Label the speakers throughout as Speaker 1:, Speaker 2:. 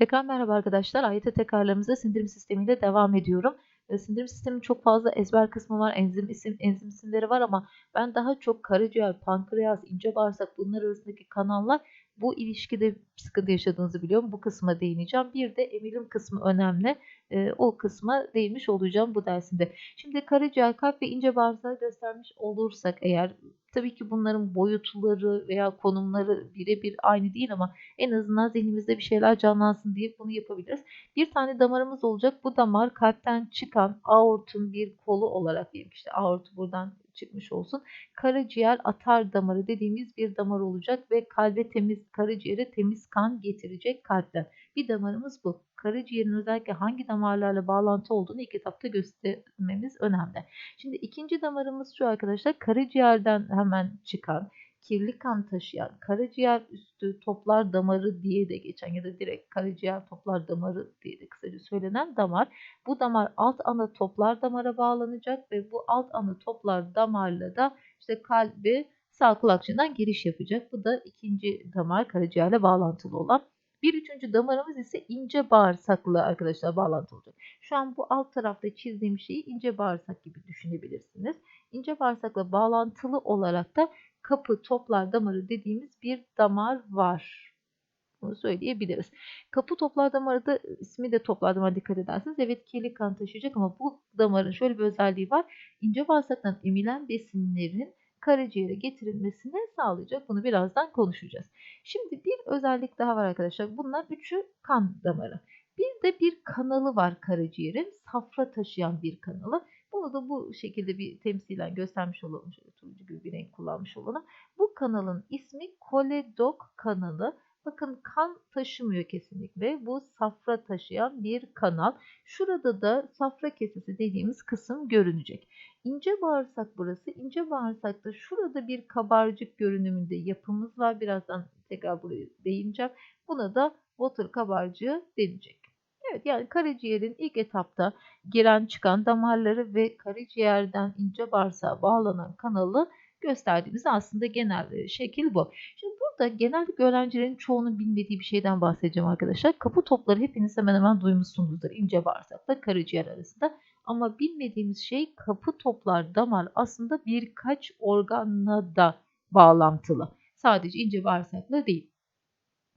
Speaker 1: Tekrar merhaba arkadaşlar. AYT tekrarlarımıza sindirim sistemiyle devam ediyorum. E, sindirim sistemin çok fazla ezber kısmı var, enzim isim, enzim isimleri var ama ben daha çok karaciğer, pankreas, ince bağırsak bunlar arasındaki kanallar bu ilişkide sıkıntı yaşadığınızı biliyorum. Bu kısma değineceğim. Bir de emilim kısmı önemli. E, o kısma değinmiş olacağım bu dersimde. Şimdi karaciğer, kalp ve ince bağırsağı göstermiş olursak eğer tabii ki bunların boyutları veya konumları birebir aynı değil ama en azından zihnimizde bir şeyler canlansın diye bunu yapabiliriz. Bir tane damarımız olacak. Bu damar kalpten çıkan aortun bir kolu olarak diyelim işte aort buradan çıkmış olsun. Karaciğer atar damarı dediğimiz bir damar olacak ve kalbe temiz, karaciğere temiz kan getirecek kalpten. Bir damarımız bu. Karaciğerin özellikle hangi damarlarla bağlantı olduğunu ilk etapta göstermemiz önemli. Şimdi ikinci damarımız şu arkadaşlar. Karaciğerden hemen çıkan kirli kan taşıyan karaciğer üstü toplar damarı diye de geçen ya da direkt karaciğer toplar damarı diye de kısaca söylenen damar. Bu damar alt ana toplar damara bağlanacak ve bu alt ana toplar damarla da işte kalbi sağ kulakçığından giriş yapacak. Bu da ikinci damar karaciğerle bağlantılı olan. Bir üçüncü damarımız ise ince bağırsakla arkadaşlar bağlantı olacak. Şu an bu alt tarafta çizdiğim şeyi ince bağırsak gibi düşünebilirsiniz. İnce bağırsakla bağlantılı olarak da kapı toplar damarı dediğimiz bir damar var. Bunu söyleyebiliriz. Kapı toplar damarı da ismi de toplar damarı dikkat ederseniz evet kirli kan taşıyacak ama bu damarın şöyle bir özelliği var. İnce bağırsaktan emilen besinlerin karaciğere getirilmesini sağlayacak. Bunu birazdan konuşacağız. Şimdi bir özellik daha var arkadaşlar. Bunlar üçü kan damarı. Bir de bir kanalı var karaciğerin. Safra taşıyan bir kanalı. Bunu da bu şekilde bir temsilen göstermiş olalım. Şöyle turuncu gibi bir renk kullanmış olalım. Bu kanalın ismi koledok kanalı. Bakın kan taşımıyor kesinlikle. Bu safra taşıyan bir kanal. Şurada da safra kesesi dediğimiz kısım görünecek. İnce bağırsak burası. İnce bağırsakta şurada bir kabarcık görünümünde yapımız var. Birazdan tekrar buraya değineceğim. Buna da water kabarcığı denecek. Evet yani karaciğerin ilk etapta giren çıkan damarları ve karaciğerden ince bağırsağa bağlanan kanalı gösterdiğimiz aslında genel şekil bu. Şimdi burada genellikle öğrencilerin çoğunun bilmediği bir şeyden bahsedeceğim arkadaşlar. Kapı topları hepiniz hemen hemen duymuşsunuzdur ince bağırsakla karaciğer arasında. Ama bilmediğimiz şey kapı toplar damar aslında birkaç organla da bağlantılı. Sadece ince bağırsakla değil.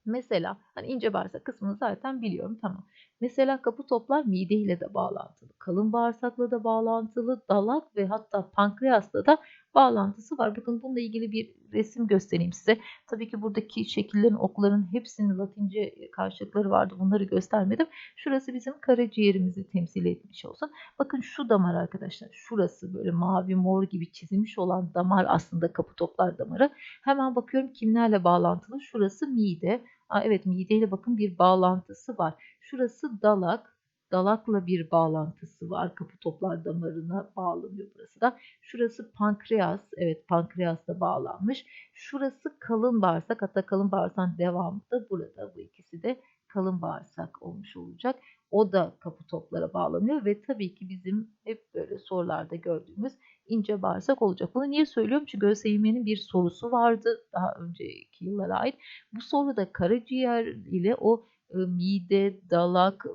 Speaker 1: Mesela hani ince bağırsak kısmını zaten biliyorum tamam. Mesela kapı toplar mide ile de bağlantılı. Kalın bağırsakla da bağlantılı. Dalak ve hatta pankreasla da bağlantısı var. Bakın bununla ilgili bir resim göstereyim size. Tabii ki buradaki şekillerin okların hepsinin latince karşılıkları vardı. Bunları göstermedim. Şurası bizim karaciğerimizi temsil etmiş olsun. Bakın şu damar arkadaşlar. Şurası böyle mavi mor gibi çizilmiş olan damar aslında kapı toplar damarı. Hemen bakıyorum kimlerle bağlantılı. Şurası mide. Aa, evet mideyle bakın bir bağlantısı var. Şurası dalak. Dalakla bir bağlantısı var. Kapı toplar damarına bağlanıyor burası da. Şurası pankreas. Evet pankreasla bağlanmış. Şurası kalın bağırsak. Hatta kalın bağırsağın devamı da burada. Bu ikisi de kalın bağırsak olmuş olacak. O da kapı toplara bağlanıyor ve tabii ki bizim hep böyle sorularda gördüğümüz ince bağırsak olacak. Bunu niye söylüyorum? Çünkü ÖSYM'nin bir sorusu vardı daha önceki yıllara ait. Bu soruda karaciğer ile o mide, dalak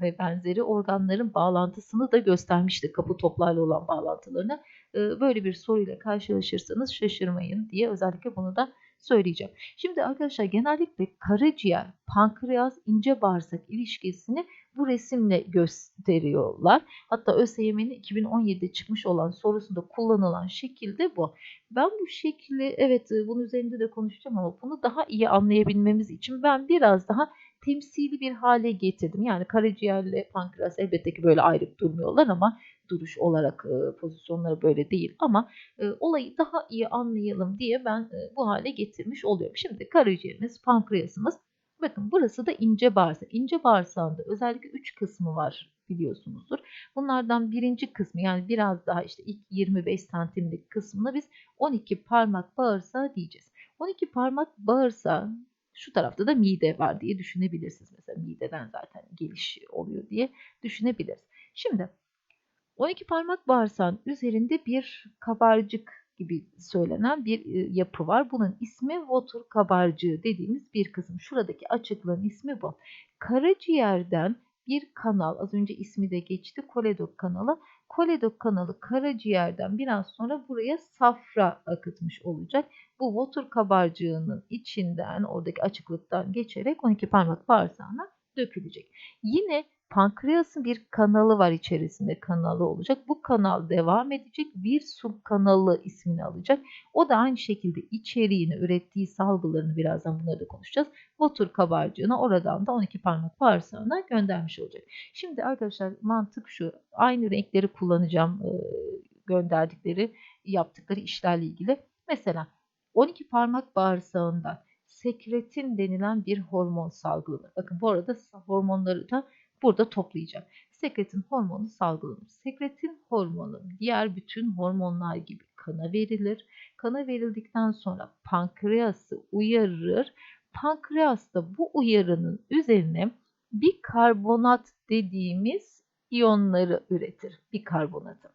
Speaker 1: ve benzeri organların bağlantısını da göstermişti kapı toplarla olan bağlantılarını. Böyle bir soruyla karşılaşırsanız şaşırmayın diye özellikle bunu da söyleyeceğim. Şimdi arkadaşlar genellikle karaciğer, pankreas, ince bağırsak ilişkisini bu resimle gösteriyorlar. Hatta ÖSYM'nin 2017'de çıkmış olan sorusunda kullanılan şekil de bu. Ben bu şekli evet bunun üzerinde de konuşacağım ama bunu daha iyi anlayabilmemiz için ben biraz daha temsili bir hale getirdim. Yani karaciğerle pankreas elbette ki böyle ayrıp durmuyorlar ama duruş olarak e, pozisyonları böyle değil ama e, olayı daha iyi anlayalım diye ben e, bu hale getirmiş oluyorum. Şimdi karaciğerimiz, pankreasımız bakın burası da ince bağırsak. İnce bağırsağında özellikle 3 kısmı var biliyorsunuzdur. Bunlardan birinci kısmı yani biraz daha işte ilk 25 santimlik kısmına biz 12 parmak bağırsağı diyeceğiz. 12 parmak bağırsağı şu tarafta da mide var diye düşünebilirsiniz. Mesela mideden zaten geliş oluyor diye düşünebiliriz. Şimdi 12 parmak bağırsağın üzerinde bir kabarcık gibi söylenen bir e, yapı var. Bunun ismi Water kabarcığı dediğimiz bir kısım. Şuradaki açıklığın ismi bu. Karaciğerden bir kanal, az önce ismi de geçti, koledok kanalı. Koledok kanalı karaciğerden biraz sonra buraya safra akıtmış olacak. Bu water kabarcığının içinden, oradaki açıklıktan geçerek 12 parmak bağırsağına dökülecek. Yine pankreasın bir kanalı var içerisinde kanalı olacak. Bu kanal devam edecek. Bir sub kanalı ismini alacak. O da aynı şekilde içeriğini, ürettiği salgılarını birazdan bunları da konuşacağız. Water kabarcığına oradan da 12 parmak bağırsağına göndermiş olacak. Şimdi arkadaşlar mantık şu. Aynı renkleri kullanacağım gönderdikleri, yaptıkları işlerle ilgili. Mesela 12 parmak bağırsağından sekretin denilen bir hormon salgılanır. Bakın bu arada hormonları da burada toplayacak. Sekretin hormonu salgılanır. Sekretin hormonu diğer bütün hormonlar gibi kana verilir. Kana verildikten sonra pankreası uyarır. Pankreas da bu uyarının üzerine bikarbonat dediğimiz iyonları üretir. Bikarbonatı.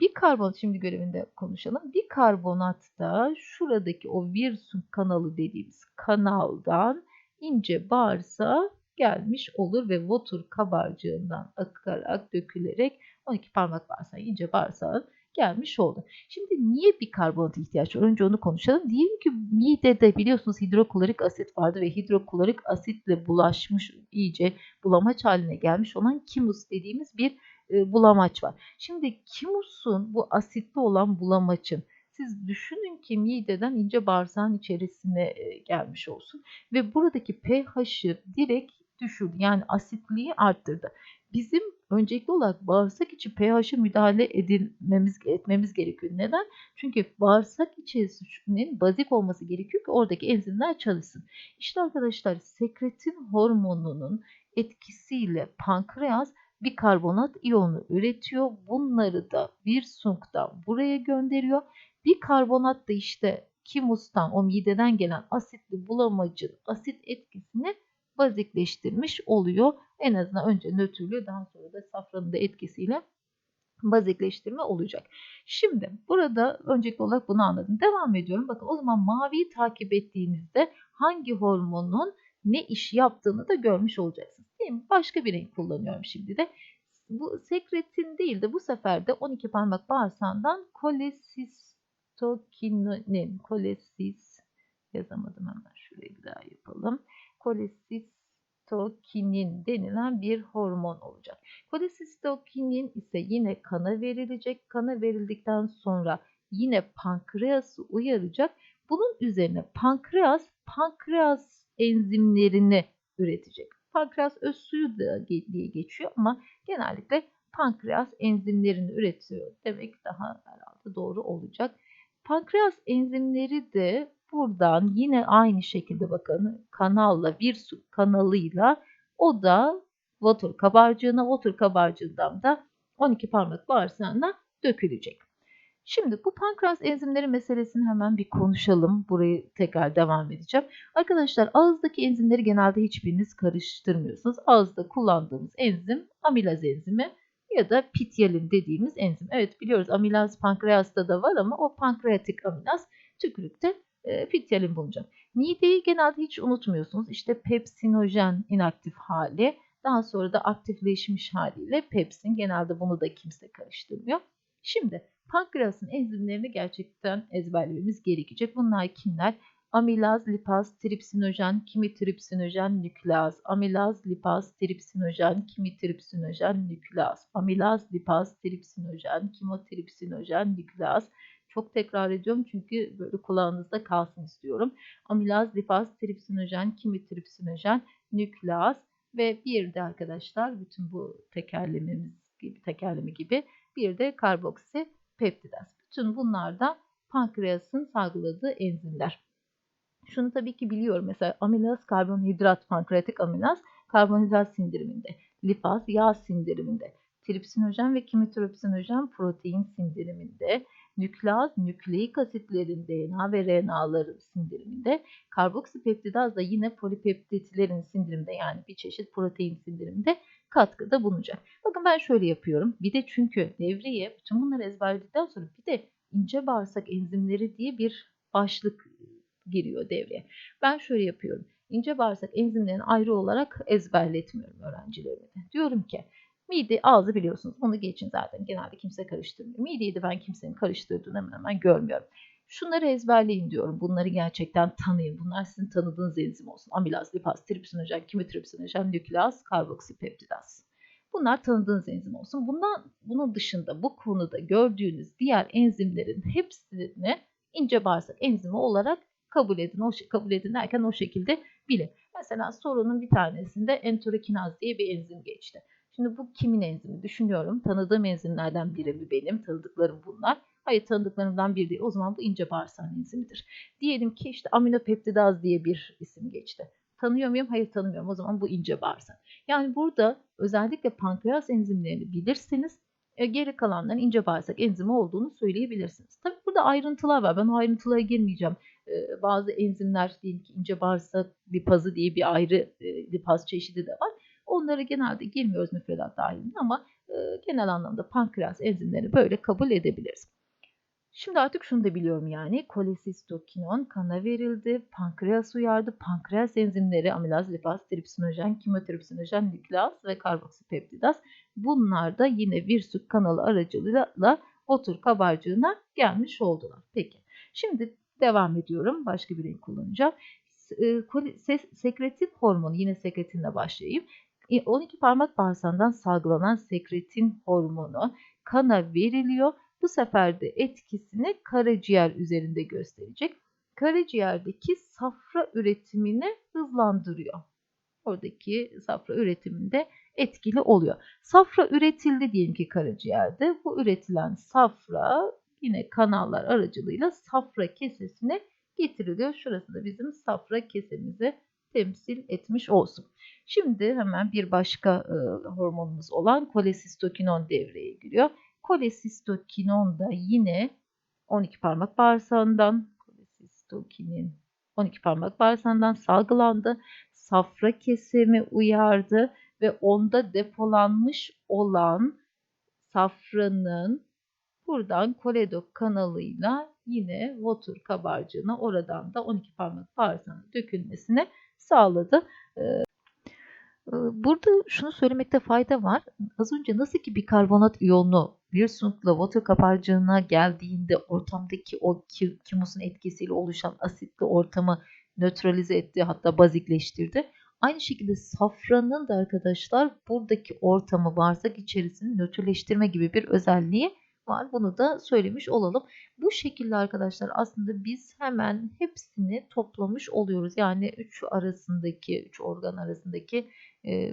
Speaker 1: Bikarbonat şimdi görevinde konuşalım. Bikarbonat da şuradaki o Wirsung kanalı dediğimiz kanaldan ince bağırsağa gelmiş olur ve votur kabarcığından akarak dökülerek 12 parmak bağırsağı ince bağırsağın gelmiş oldu. Şimdi niye bikarbonat ihtiyaç var? Önce onu konuşalım. Diyelim ki midede biliyorsunuz hidroklorik asit vardı ve hidroklorik asitle bulaşmış iyice bulamaç haline gelmiş olan kimus dediğimiz bir e, bulamaç var. Şimdi kimusun bu asitli olan bulamaçın siz düşünün ki mideden ince bağırsağın içerisine e, gelmiş olsun ve buradaki pH'ı direkt düşürdü. Yani asitliği arttırdı. Bizim öncelikli olarak bağırsak içi pH'e müdahale edilmemiz etmemiz gerekiyor. Neden? Çünkü bağırsak içerisinin bazik olması gerekiyor ki oradaki enzimler çalışsın. İşte arkadaşlar sekretin hormonunun etkisiyle pankreas bikarbonat iyonu üretiyor. Bunları da bir sunktan buraya gönderiyor. Bikarbonat da işte kimustan o mideden gelen asitli bulamacın asit etkisini bazikleştirmiş oluyor. En azından önce nötrlüğü daha sonra da safranın da etkisiyle bazikleştirme olacak. Şimdi burada öncelikli olarak bunu anladım. Devam ediyorum. Bakın o zaman maviyi takip ettiğinizde hangi hormonun ne iş yaptığını da görmüş olacaksınız. Değil mi? Başka bir renk kullanıyorum şimdi de. Bu sekretin değil de bu sefer de 12 parmak bağırsağından kolesistokinin, kolesis yazamadım hemen şurayı bir daha yapalım. Kolesistokinin denilen bir hormon olacak. Kolesistokinin ise yine kana verilecek. Kana verildikten sonra yine pankreası uyaracak. Bunun üzerine pankreas, pankreas enzimlerini üretecek. Pankreas öz suyu da diye geçiyor ama genellikle pankreas enzimlerini üretiyor demek daha herhalde doğru olacak. Pankreas enzimleri de buradan yine aynı şekilde bakın kanalla bir su kanalıyla o da water kabarcığına water kabarcığından da 12 parmak bağırsağına dökülecek. Şimdi bu pankreas enzimleri meselesini hemen bir konuşalım. Burayı tekrar devam edeceğim. Arkadaşlar ağızdaki enzimleri genelde hiçbiriniz karıştırmıyorsunuz. Ağızda kullandığımız enzim amilaz enzimi ya da pityalin dediğimiz enzim. Evet biliyoruz amilaz pankreasta da var ama o pankreatik amilaz tükürükte e, pityalin bulunacak. Mideyi genelde hiç unutmuyorsunuz. İşte pepsinojen inaktif hali daha sonra da aktifleşmiş haliyle pepsin. Genelde bunu da kimse karıştırmıyor. Şimdi pankreasın enzimlerini gerçekten ezberlememiz gerekecek. Bunlar kimler? Amilaz, lipaz, tripsinojen, kimitripsinojen, nükleaz. Amilaz, lipaz, tripsinojen, kimitripsinojen, nükleaz. Amilaz, lipaz, tripsinojen, kimotripsinojen, nükleaz. Çok tekrar ediyorum çünkü böyle kulağınızda kalsın istiyorum. Amilaz, lipaz, tripsinojen, kimitripsinojen, nükleaz ve bir de arkadaşlar bütün bu tekerlememiz gibi tekerleme gibi bir de karboksi peptidaz. Bütün bunlar da pankreasın salgıladığı enzimler. Şunu tabii ki biliyorum. Mesela amilaz karbonhidrat, pankreatik amilaz karbonhidrat sindiriminde, lipaz yağ sindiriminde, tripsinojen ve kimitripsinojen protein sindiriminde, nükleaz nükleik asitlerin DNA ve RNA'ların sindiriminde, karboksipeptidaz da yine polipeptitlerin sindiriminde yani bir çeşit protein sindiriminde katkıda bulunacak. Bakın ben şöyle yapıyorum. Bir de çünkü devriye bütün bunları ezberledikten sonra bir de ince bağırsak enzimleri diye bir başlık giriyor devreye. Ben şöyle yapıyorum. İnce bağırsak enzimlerini ayrı olarak ezberletmiyorum öğrencilerime. Diyorum ki mide ağzı biliyorsunuz bunu geçin zaten genelde kimse karıştırmıyor. Mideyi de ben kimsenin karıştırdığını hemen hemen görmüyorum. Şunları ezberleyin diyorum. Bunları gerçekten tanıyın. Bunlar sizin tanıdığınız enzim olsun. Amilaz, lipaz, tripsinojen, kimitripsinojen, nükleaz, karboksipeptidaz. Bunlar tanıdığınız enzim olsun. Bundan bunun dışında bu konuda gördüğünüz diğer enzimlerin hepsini ince bağırsak enzimi olarak kabul edin. O kabul edin derken o şekilde bilin. Mesela sorunun bir tanesinde enterokinaz diye bir enzim geçti. Şimdi bu kimin enzimi? Düşünüyorum. Tanıdığım enzimlerden biri mi benim? Tanıdıklarım bunlar. Hayır tanıdıklarımdan biri değil. O zaman bu ince bağırsak enzimidir. Diyelim ki işte aminopeptidaz diye bir isim geçti. Tanıyor muyum? Hayır tanımıyorum. O zaman bu ince bağırsak. Yani burada özellikle pankreas enzimlerini bilirseniz e, geri kalanların ince bağırsak enzimi olduğunu söyleyebilirsiniz. Tabii burada ayrıntılar var. Ben o ayrıntılara girmeyeceğim. E, bazı enzimler diyelim ki ince bağırsak lipazı diye bir ayrı e, lipaz çeşidi de var. Onlara genelde girmiyoruz müfredat dahilinde ama genel anlamda pankreas enzimlerini böyle kabul edebiliriz. Şimdi artık şunu da biliyorum yani kolesistokinon kana verildi, pankreas uyardı, pankreas enzimleri amilaz, lipaz, tripsinojen, kimotripsinojen, nükleaz ve karboksipeptidaz bunlar da yine virsük kanalı aracılığıyla otur kabarcığına gelmiş oldular. Peki şimdi devam ediyorum başka bir renk kullanacağım. Sekretin hormonu yine sekretinle başlayayım. 12 parmak bağırsağından salgılanan sekretin hormonu kana veriliyor bu sefer de etkisini karaciğer üzerinde gösterecek. Karaciğerdeki safra üretimini hızlandırıyor. Oradaki safra üretiminde etkili oluyor. Safra üretildi diyelim ki karaciğerde. Bu üretilen safra yine kanallar aracılığıyla safra kesesine getiriliyor. Şurası da bizim safra kesemizi temsil etmiş olsun. Şimdi hemen bir başka e, hormonumuz olan kolesistokinon devreye giriyor. Kolesistokinon da yine 12 parmak bağırsağından kolesistokinin 12 parmak bağırsağından salgılandı. Safra kesemi uyardı ve onda depolanmış olan safranın buradan koledok kanalıyla yine votur kabarcığına oradan da 12 parmak bağırsağına dökülmesine sağladı. Burada şunu söylemekte fayda var. Az önce nasıl ki bir karbonat iyonu bir sunukla water kabarcığına geldiğinde ortamdaki o kimusun etkisiyle oluşan asitli ortamı nötralize etti hatta bazikleştirdi. Aynı şekilde safranın da arkadaşlar buradaki ortamı bağırsak içerisini nötrleştirme gibi bir özelliği var. Bunu da söylemiş olalım. Bu şekilde arkadaşlar aslında biz hemen hepsini toplamış oluyoruz. Yani üç arasındaki, üç organ arasındaki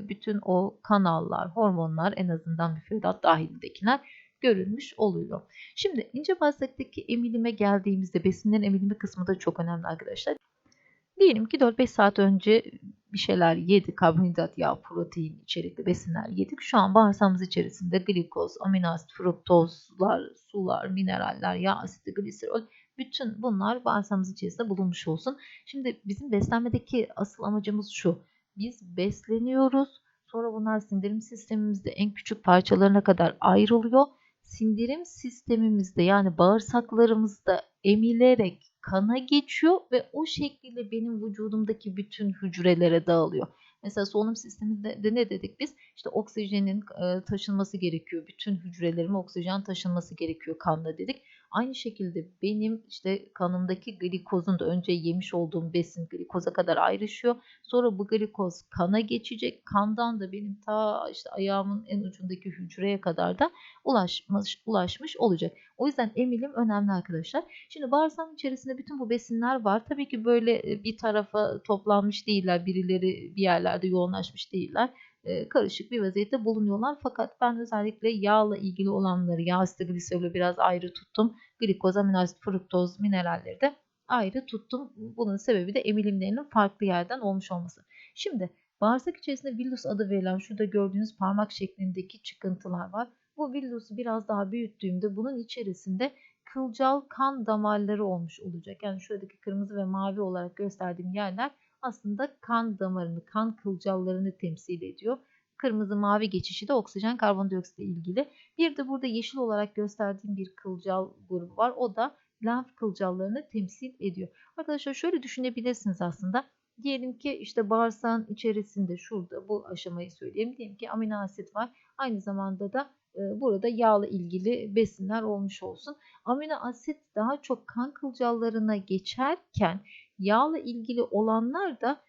Speaker 1: bütün o kanallar, hormonlar en azından müfredat dahilindekiler görülmüş oluyor. Şimdi ince bağırsaktaki emilime geldiğimizde besinlerin emilimi kısmı da çok önemli arkadaşlar. Diyelim ki 4-5 saat önce bir şeyler yedik. Karbonhidrat, yağ, protein içerikli besinler yedik. Şu an bağırsağımız içerisinde glikoz, amino asit, fruktozlar, sular, mineraller, yağ asidi, gliserol bütün bunlar bağırsağımız içerisinde bulunmuş olsun. Şimdi bizim beslenmedeki asıl amacımız şu. Biz besleniyoruz. Sonra bunlar sindirim sistemimizde en küçük parçalarına kadar ayrılıyor. Sindirim sistemimizde yani bağırsaklarımızda emilerek kana geçiyor ve o şekilde benim vücudumdaki bütün hücrelere dağılıyor. Mesela solunum sisteminde de ne dedik biz? İşte oksijenin taşınması gerekiyor. Bütün hücrelerime oksijen taşınması gerekiyor kanla dedik. Aynı şekilde benim işte kanımdaki glikozun da önce yemiş olduğum besin glikoza kadar ayrışıyor. Sonra bu glikoz kana geçecek. Kandan da benim ta işte ayağımın en ucundaki hücreye kadar da ulaşmış, ulaşmış olacak. O yüzden emilim önemli arkadaşlar. Şimdi bağırsağın içerisinde bütün bu besinler var. Tabii ki böyle bir tarafa toplanmış değiller. Birileri bir yerlerde yoğunlaşmış değiller karışık bir vaziyette bulunuyorlar. Fakat ben özellikle yağla ilgili olanları yağ asidi biraz ayrı tuttum. Glikoz, aminoasit, fruktoz, mineralleri de ayrı tuttum. Bunun sebebi de emilimlerinin farklı yerden olmuş olması. Şimdi bağırsak içerisinde villus adı verilen şurada gördüğünüz parmak şeklindeki çıkıntılar var. Bu villusu biraz daha büyüttüğümde bunun içerisinde kılcal kan damarları olmuş olacak. Yani şuradaki kırmızı ve mavi olarak gösterdiğim yerler aslında kan damarını, kan kılcallarını temsil ediyor. Kırmızı mavi geçişi de oksijen karbondioksit ile ilgili. Bir de burada yeşil olarak gösterdiğim bir kılcal grubu var. O da lenf kılcallarını temsil ediyor. Arkadaşlar şöyle düşünebilirsiniz aslında. Diyelim ki işte bağırsağın içerisinde şurada bu aşamayı söyleyeyim. Diyelim ki amino asit var. Aynı zamanda da e, burada yağla ilgili besinler olmuş olsun. Amino asit daha çok kan kılcallarına geçerken yağla ilgili olanlar da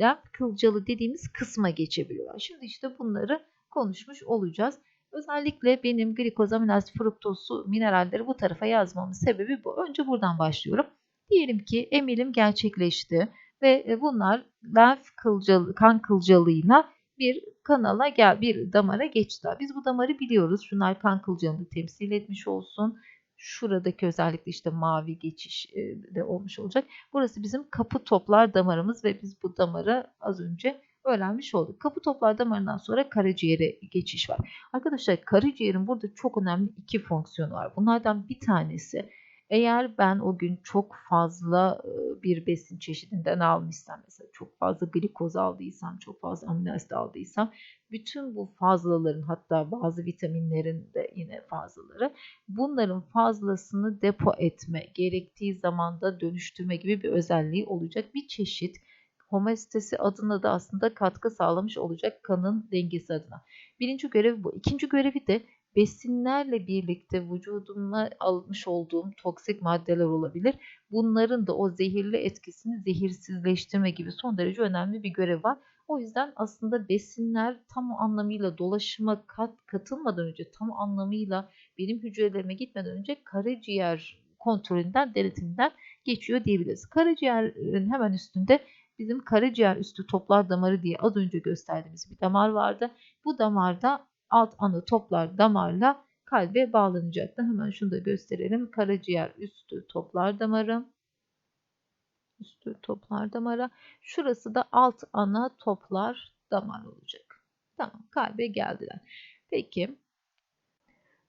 Speaker 1: lenf kılcalı dediğimiz kısma geçebiliyorlar. Şimdi işte bunları konuşmuş olacağız. Özellikle benim glikoz, amino asit, fruktoz, su, mineralleri bu tarafa yazmamın sebebi bu. Önce buradan başlıyorum. Diyelim ki emilim gerçekleşti ve e, bunlar lenf kılcalı, kan kılcalığıyla bir kanala gel bir damara geçtiler. Biz bu damarı biliyoruz. Şunlar kan kılcalını temsil etmiş olsun. Şuradaki özellikle işte mavi geçiş e, de olmuş olacak. Burası bizim kapı toplar damarımız ve biz bu damarı az önce öğrenmiş olduk. Kapı toplar damarından sonra karaciğere geçiş var. Arkadaşlar karaciğerin burada çok önemli iki fonksiyonu var. Bunlardan bir tanesi eğer ben o gün çok fazla bir besin çeşidinden almışsam mesela çok fazla glikoz aldıysam, çok fazla amino asit aldıysam bütün bu fazlaların hatta bazı vitaminlerin de yine fazlaları bunların fazlasını depo etme, gerektiği zamanda dönüştürme gibi bir özelliği olacak. Bir çeşit homeostasi adına da aslında katkı sağlamış olacak kanın dengesi adına. Birinci görevi bu. İkinci görevi de besinlerle birlikte vücuduma almış olduğum toksik maddeler olabilir. Bunların da o zehirli etkisini zehirsizleştirme gibi son derece önemli bir görev var. O yüzden aslında besinler tam anlamıyla dolaşıma kat, katılmadan önce, tam anlamıyla benim hücrelerime gitmeden önce karaciğer kontrolünden, denetiminden geçiyor diyebiliriz. Karaciğerin hemen üstünde bizim karaciğer üstü toplar damarı diye az önce gösterdiğimiz bir damar vardı. Bu damarda alt ana toplar damarla kalbe bağlanacaktı. Hemen şunu da gösterelim. Karaciğer üstü toplar damarı. Üstü toplar damarı. Şurası da alt ana toplar damar olacak. Tamam kalbe geldiler. Peki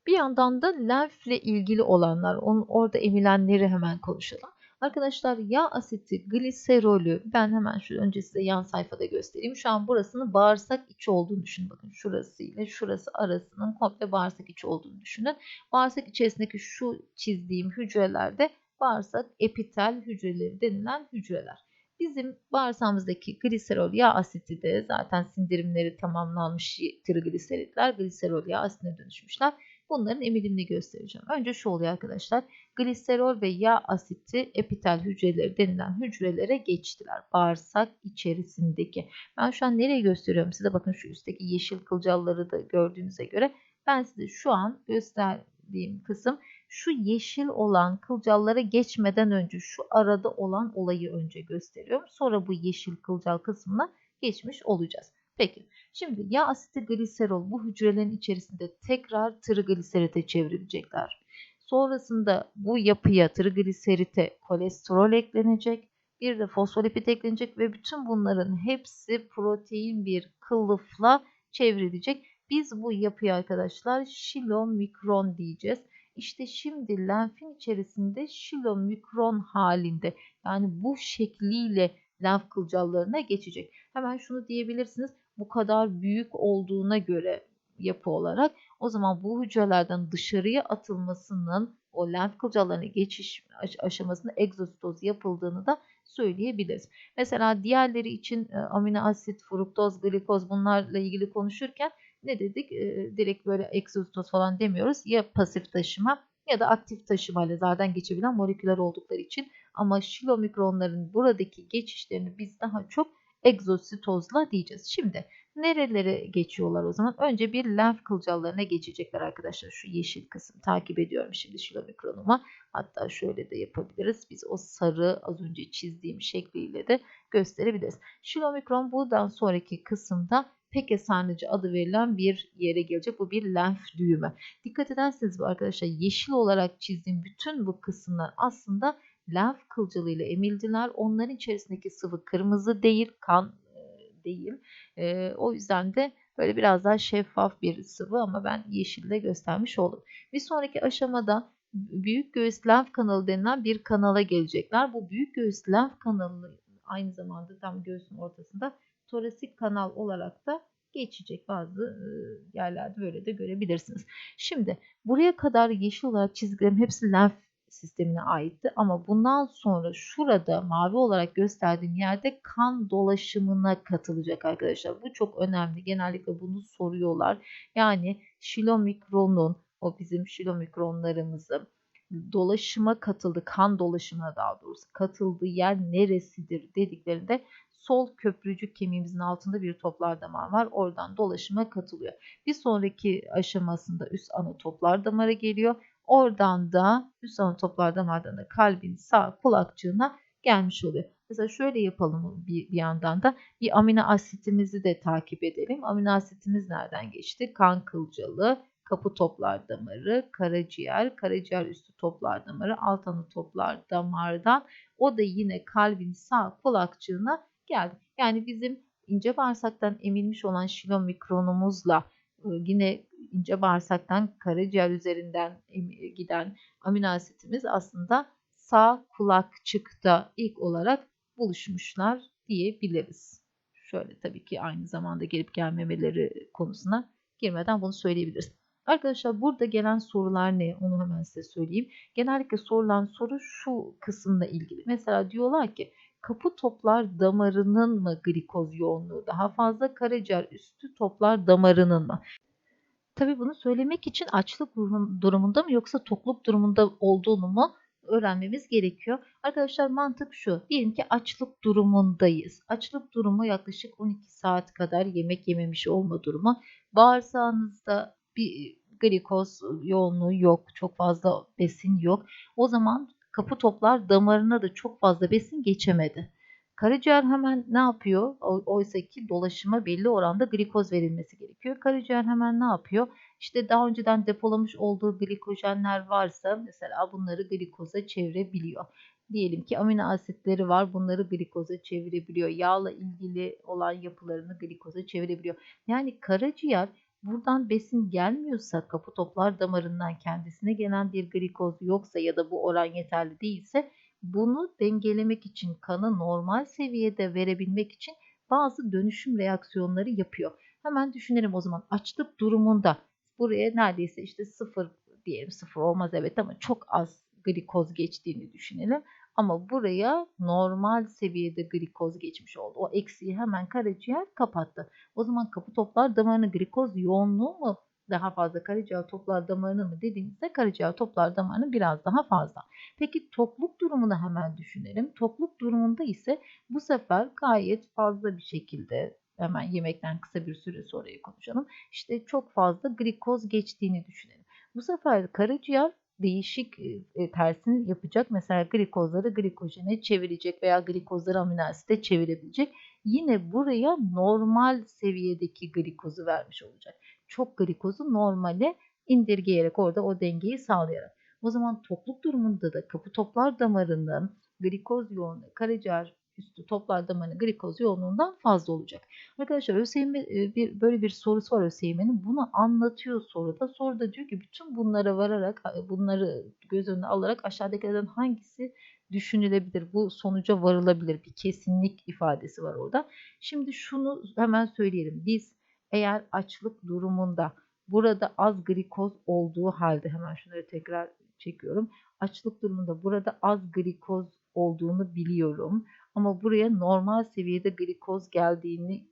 Speaker 1: bir yandan da lenfle ilgili olanlar, onun orada emilenleri hemen konuşalım. Arkadaşlar yağ asiti, gliserolü ben hemen şu önce size yan sayfada göstereyim. Şu an burasının bağırsak içi olduğunu düşünün. Bakın şurası ile şurası arasının komple bağırsak içi olduğunu düşünün. Bağırsak içerisindeki şu çizdiğim hücrelerde bağırsak epitel hücreleri denilen hücreler. Bizim bağırsağımızdaki gliserol yağ asiti de zaten sindirimleri tamamlanmış trigliseritler gliserol yağ asitine dönüşmüşler. Bunların emilimini göstereceğim. Önce şu oluyor arkadaşlar. Gliserol ve yağ asiti epitel hücreleri denilen hücrelere geçtiler. Bağırsak içerisindeki. Ben şu an nereye gösteriyorum size? Bakın şu üstteki yeşil kılcalları da gördüğünüze göre ben size şu an gösterdiğim kısım şu yeşil olan kılcallara geçmeden önce şu arada olan olayı önce gösteriyorum. Sonra bu yeşil kılcal kısmına geçmiş olacağız. Peki şimdi yağ asiti gliserol bu hücrelerin içerisinde tekrar trigliserite çevrilecekler. Sonrasında bu yapıya trigliserite kolesterol eklenecek. Bir de fosfolipid eklenecek ve bütün bunların hepsi protein bir kılıfla çevrilecek. Biz bu yapıya arkadaşlar şilomikron diyeceğiz. İşte şimdi lenfin içerisinde şilomikron halinde yani bu şekliyle lenf kılcallarına geçecek. Hemen şunu diyebilirsiniz bu kadar büyük olduğuna göre yapı olarak o zaman bu hücrelerden dışarıya atılmasının o lenf kılcallarına geçiş aşamasında egzositoz yapıldığını da söyleyebiliriz. Mesela diğerleri için e, amino asit, fruktoz, glikoz bunlarla ilgili konuşurken ne dedik? E, direkt böyle egzositoz falan demiyoruz. Ya pasif taşıma ya da aktif taşımayla zaten geçebilen moleküler oldukları için ama şilomikronların buradaki geçişlerini biz daha çok egzositozla diyeceğiz. Şimdi nerelere geçiyorlar o zaman? Önce bir lenf kılcallarına geçecekler arkadaşlar. Şu yeşil kısım takip ediyorum şimdi şilomikronuma. Hatta şöyle de yapabiliriz. Biz o sarı az önce çizdiğim şekliyle de gösterebiliriz. Şilomikron buradan sonraki kısımda peke sarnıcı adı verilen bir yere gelecek. Bu bir lenf düğümü. Dikkat ederseniz bu arkadaşlar yeşil olarak çizdiğim bütün bu kısımlar aslında lenf kılcalıyla emildiler. Onların içerisindeki sıvı kırmızı değil, kan e, değil. E, o yüzden de böyle biraz daha şeffaf bir sıvı ama ben yeşille göstermiş oldum. Bir sonraki aşamada büyük göğüs lenf kanalı denilen bir kanala gelecekler. Bu büyük göğüs lenf kanalı aynı zamanda tam göğsün ortasında torasik kanal olarak da geçecek. Bazı e, yerlerde böyle de görebilirsiniz. Şimdi buraya kadar yeşil olarak çizgilerim hepsi lenf sistemine aitti ama bundan sonra şurada mavi olarak gösterdiğim yerde kan dolaşımına katılacak arkadaşlar. Bu çok önemli. Genellikle bunu soruyorlar. Yani şilomikronun o bizim şilomikronlarımızı dolaşıma katıldı, kan dolaşımına daha doğrusu katıldığı yer neresidir dediklerinde sol köprücük kemiğimizin altında bir toplar damar var. Oradan dolaşıma katılıyor. Bir sonraki aşamasında üst ana toplar damarı geliyor. Oradan da üst ana toplar damardan da kalbin sağ kulakçığına gelmiş oluyor. Mesela şöyle yapalım bir, bir yandan da bir amino asitimizi de takip edelim. Amino asitimiz nereden geçti? Kan kılcalı, kapı toplar damarı, karaciğer, karaciğer üstü toplar damarı, alt ana toplar damardan o da yine kalbin sağ kulakçığına geldi. Yani bizim ince bağırsaktan emilmiş olan şilomikronumuzla yine ince bağırsaktan karaciğer üzerinden giden amino asitimiz aslında sağ kulakçıkta ilk olarak buluşmuşlar diyebiliriz. Şöyle tabii ki aynı zamanda gelip gelmemeleri konusuna girmeden bunu söyleyebiliriz. Arkadaşlar burada gelen sorular ne? Onu hemen size söyleyeyim. Genellikle sorulan soru şu kısımla ilgili. Mesela diyorlar ki kapı toplar damarının mı glikoz yoğunluğu daha fazla karaciğer üstü toplar damarının mı? Tabii bunu söylemek için açlık durumunda mı yoksa tokluk durumunda olduğunu mu öğrenmemiz gerekiyor. Arkadaşlar mantık şu. Diyelim ki açlık durumundayız. Açlık durumu yaklaşık 12 saat kadar yemek yememiş olma durumu. Bağırsağınızda bir glikoz yoğunluğu yok. Çok fazla besin yok. O zaman kapı toplar damarına da çok fazla besin geçemedi. Karaciğer hemen ne yapıyor? Oysa ki dolaşıma belli oranda glikoz verilmesi gerekiyor. Karaciğer hemen ne yapıyor? İşte daha önceden depolamış olduğu glikojenler varsa mesela bunları glikoza çevirebiliyor. Diyelim ki amino asitleri var bunları glikoza çevirebiliyor. Yağla ilgili olan yapılarını glikoza çevirebiliyor. Yani karaciğer buradan besin gelmiyorsa kapı toplar damarından kendisine gelen bir glikoz yoksa ya da bu oran yeterli değilse bunu dengelemek için kanı normal seviyede verebilmek için bazı dönüşüm reaksiyonları yapıyor. Hemen düşünelim o zaman açlık durumunda buraya neredeyse işte sıfır diyelim sıfır olmaz evet ama çok az glikoz geçtiğini düşünelim. Ama buraya normal seviyede glikoz geçmiş oldu. O eksiği hemen karaciğer kapattı. O zaman kapı toplar damarının glikoz yoğunluğu mu daha fazla karaciğer toplar damarının mı dediğimizde karaciğer toplar damarının biraz daha fazla. Peki tokluk durumunu hemen düşünelim. Tokluk durumunda ise bu sefer gayet fazla bir şekilde hemen yemekten kısa bir süre sonra konuşalım. İşte çok fazla glikoz geçtiğini düşünelim. Bu sefer karaciğer değişik e, tersini yapacak. Mesela glikozları glikojene çevirecek veya glikozları amino çevirebilecek. Yine buraya normal seviyedeki glikozu vermiş olacak. Çok glikozu normale indirgeyerek orada o dengeyi sağlayarak. O zaman tokluk durumunda da kapı toplar damarının glikoz yoğunluğu karaciğer üstü toplar damarının glikoz yoğunluğundan fazla olacak. Arkadaşlar ÖSYM bir böyle bir sorusu var ÖSYM'nin. Bunu anlatıyor soruda. Soruda diyor ki bütün bunlara vararak bunları göz önüne alarak aşağıdakilerden hangisi düşünülebilir? Bu sonuca varılabilir. Bir kesinlik ifadesi var orada. Şimdi şunu hemen söyleyelim. Biz eğer açlık durumunda burada az glikoz olduğu halde hemen şunları tekrar çekiyorum. Açlık durumunda burada az glikoz olduğunu biliyorum. Ama buraya normal seviyede glikoz geldiğini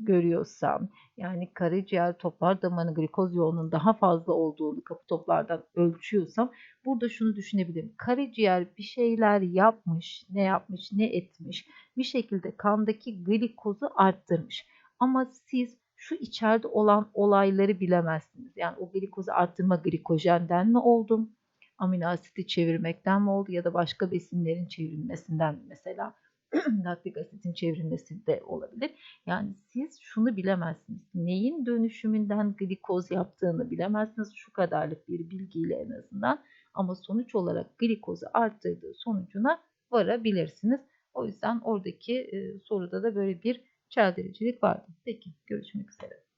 Speaker 1: görüyorsam yani karaciğer toplar damarının glikoz yoğunluğunun daha fazla olduğunu kapı toplardan ölçüyorsam burada şunu düşünebilirim. Karaciğer bir şeyler yapmış, ne yapmış, ne etmiş bir şekilde kandaki glikozu arttırmış. Ama siz şu içeride olan olayları bilemezsiniz. Yani o glikozu arttırma glikojenden mi oldum? Amino asiti çevirmekten mi oldu ya da başka besinlerin çevrilmesinden mi mesela? laktik asitin çevrilmesi de olabilir. Yani siz şunu bilemezsiniz. Neyin dönüşümünden glikoz yaptığını bilemezsiniz. Şu kadarlık bir bilgiyle en azından. Ama sonuç olarak glikozu arttırdığı sonucuna varabilirsiniz. O yüzden oradaki soruda da böyle bir çeldiricilik vardı. Peki görüşmek üzere.